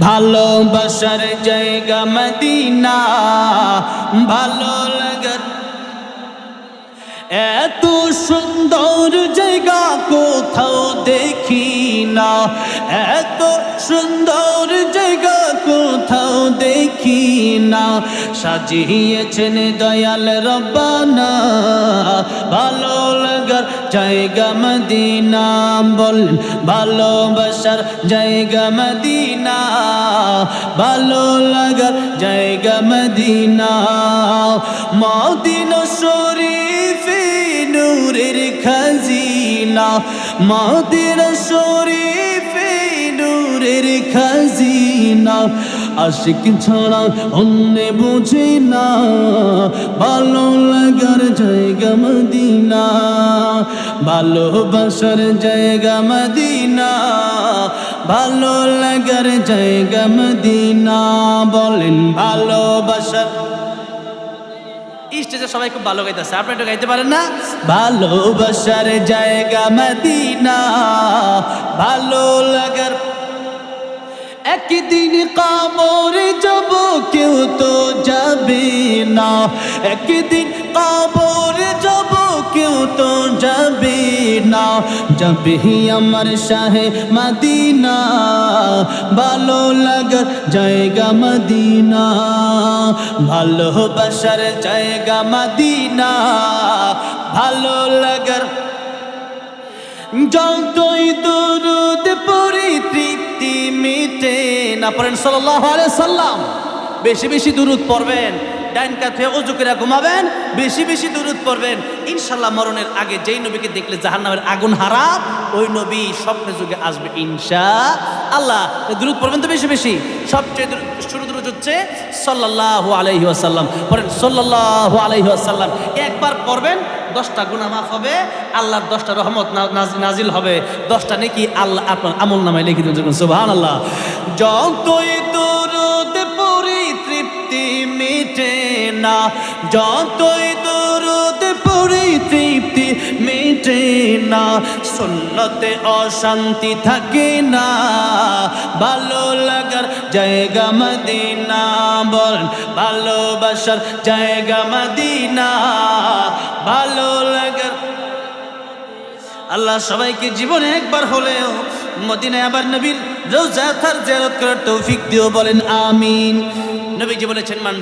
ভালোবাসার জায়গা মদিনা ভালো লাগার এত সুন্দর জায়গা কোথাও দেখি না এত সুন্দর দেখি না সাজিয়েছেন দয়াল রব্বানা। ভালো লাগার জায়গা মদিনা, বলেন ভালোবাসার জায়গা মদিনা। ভালো লাগার জায়গা মদিনা। মদিনা শরীফে নূরের খাজিনা। মদিনা শরীফে নূরের খাজিনা। আশিক ছাড়া অন্য বুঝি না। ভালো লাগার জায়গা মদিনা। ভালোবাসার জায়গা মদিনা। ভালো লাগার জায়গা মদিনা। বলেন ভালোবাসার স্টেজে সবাই খুব ভালো গাইতেছে আপনি একটু গাইতে পারেন না? ভালোবাসার জায়গা মদিনা। ভালো লাগার একদিন কামরে যাব কেউ তো যাবে না। একদিন কামরে যাব কেউ তো যাবে না। যাবে আমার শাহে মদিনা, ভালো লাগার জায়গা মদিনা। ভালোবাসার জায়গা মদিনা, ভালো লাগার। যতই দরুদ পড়ি তৃপ্তি মিটে না পড়েন আলাইহি সাল্লাম। বেশি বেশি দুরুদ পড়বেন, ডাইন কাঁধে অজু করে ঘুমাবেন, বেশি বেশি দুরুদ পড়বেন। ইনশাল্লাহ মরণের আগে যেই নবীকে দেখলে জাহান্নামের আগুন হারা ওই নবী স্বপ্নে যুগে আসবে ইনশা আল্লাহ। দুরুদ পড়বেন তো বেশি বেশি? সবচেয়ে শুরু দুরুদ হচ্ছে সাল্লাল্লাহু আলাইহি ওয়াসাল্লাম। পড়েন সাল্লাল্লাহু আলাইহি ওয়াসাল্লাম। একবার পড়বেন দশটা গুণা মাফ হবে, আল্লাহর দশটা রহমত নাজ- নাজিল হবে। দশটা নেকি আল্লাহ আপনার আমল নামায় লিখে দেবেন সুবহান আল্লাহ যতই দূর পরিতৃপ্তি মিটে না, যতই তৃপ্তি মিটে না, সুন্নতে অশান্তি থাকে না। ভালো লাগার জায়গা মদিনা, বলেন ভালোবাসার জায়গা মদিনা। ভালো লাগার আল্লাহ সবাইকে জীবনে একবার হলেও মদিনায় আবার নবীর রোজা তার জিয়ারত করার তৌফিক দিও, বলেন আমিন। নবীজি বলেছেন, মান